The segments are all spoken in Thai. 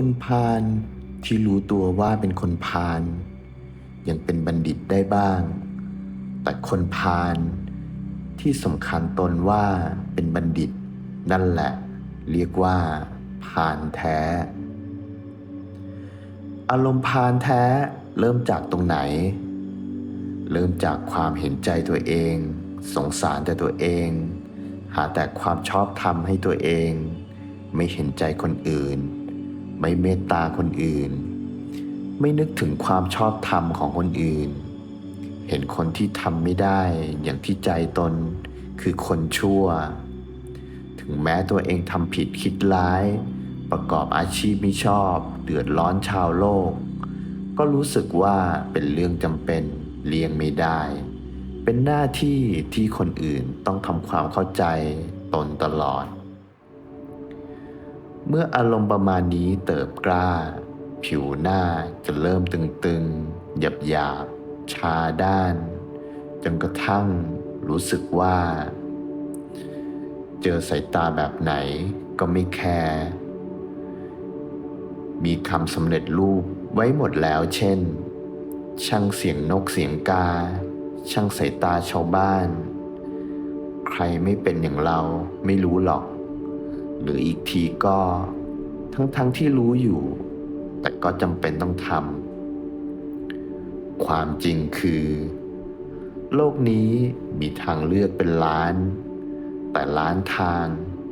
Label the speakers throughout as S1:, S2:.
S1: คนพาลที่รู้ตัวว่าเป็นคนพาลยังเป็นบัณฑิตได้บ้าง แต่คนพาลที่สำคัญตนว่าเป็นบัณฑิต นั่นแหละ เรียกว่าพาลแท้ อารมณ์พาลแท้เริ่มจากตรงไหน เริ่มจากความเห็นใจตัวเอง สงสารแต่ตัวเอง หาแต่ความชอบธรรมให้ตัวเอง ไม่เห็นใจคนอื่น ไม่เมตตาคนอื่น ไม่นึกถึงความชอบธรรมของคนอื่น เห็นคนที่ทำไม่ได้อย่างที่ใจตนคือคนชั่ว ถึงแม้ตัวเองทำผิดคิดร้าย ประกอบอาชีพไม่ชอบ เดือดร้อนชาวโลก ก็รู้สึกว่าเป็นเรื่องจำเป็นเลี่ยงไม่ได้ เป็นหน้าที่ที่คนอื่นต้องทำความเข้าใจตนตลอด เมื่ออารมณ์ประมาณนี้เติบกล้า ผิวหน้าจะเริ่มตึงๆ หยาบหยาบชาด้าน จนกระทั่งรู้สึกว่า เจอสายตาแบบไหนก็ไม่แคร์มีคำสำเร็จรูปไว้หมดแล้วเช่น ช่างเสียงนกเสียงกา ช่างสายตาชาวบ้าน ใครไม่เป็นอย่างเราไม่รู้หรอก หรืออีกทีก็ทั้งๆทที่รู้อยู่ แต่ก็จำเป็นต้องทำความจริงคือ โลกนี้มีทางเลือกเป็นล้าน แต่ล้านทาง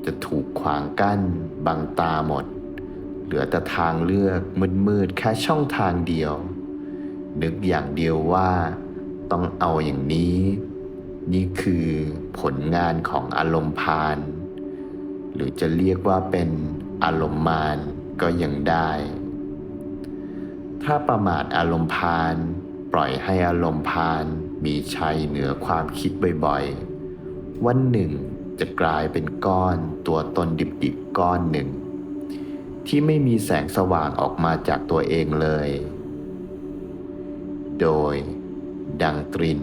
S1: จะถูกขวางกั้นบังตาหมด เหลือแต่ทางเลือกมืดๆแค่ช่องทางเดียว นึกอย่างเดียวว่าต้องเอาอย่างนี้ นี่คือผลงานของอารมณ์พาน หรือจะเรียกว่าเป็นอารมณ์มานก็ยังได้ ถ้าประมาทอารมณ์พาน ปล่อยให้อารมณ์พานมีชัยเหนือความคิดบ่อยๆ วันหนึ่งจะกลายเป็นก้อนตัวตนดิบๆก้อนหนึ่ง ที่ไม่มีแสงสว่างออกมาจากตัวเองเลย โดย ดังตริน